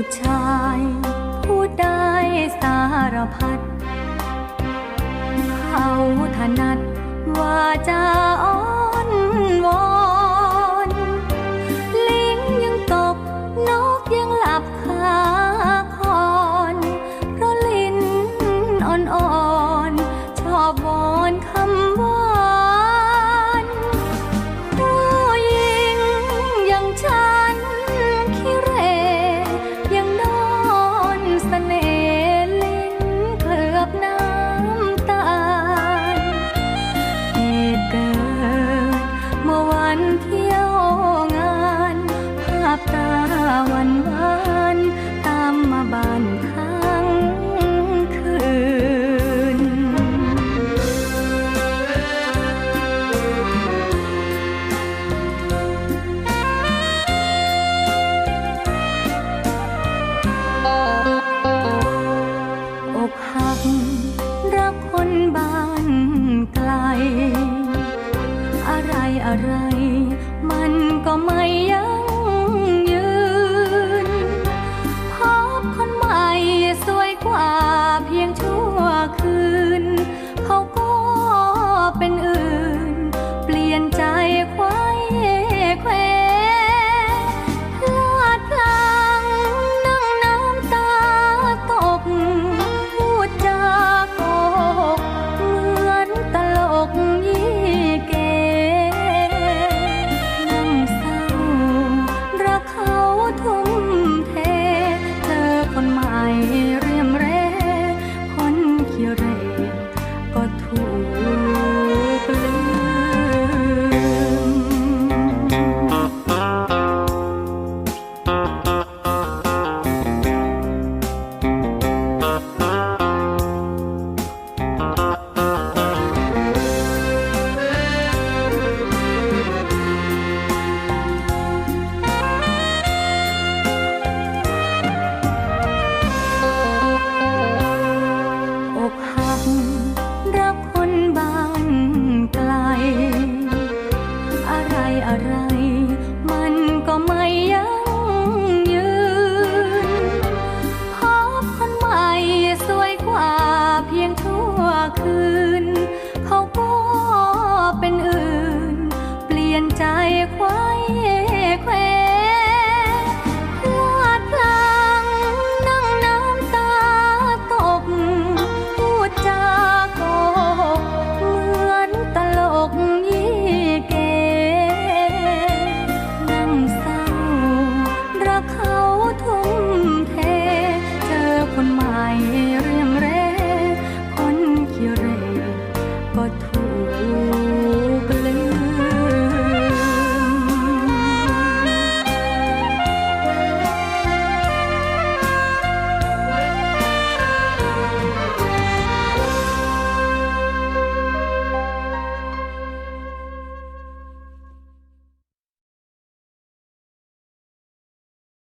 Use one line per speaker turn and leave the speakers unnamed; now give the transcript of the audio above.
ผู้ชายพูดได้สารพัด เขาถนัดว่าจะอ้อ บ้านทั้งคืน อกหักรักคนบ้านไกล อะไรอะไรมันก็ไม่ยั่ง กว่าเพียงชั่วคืน you.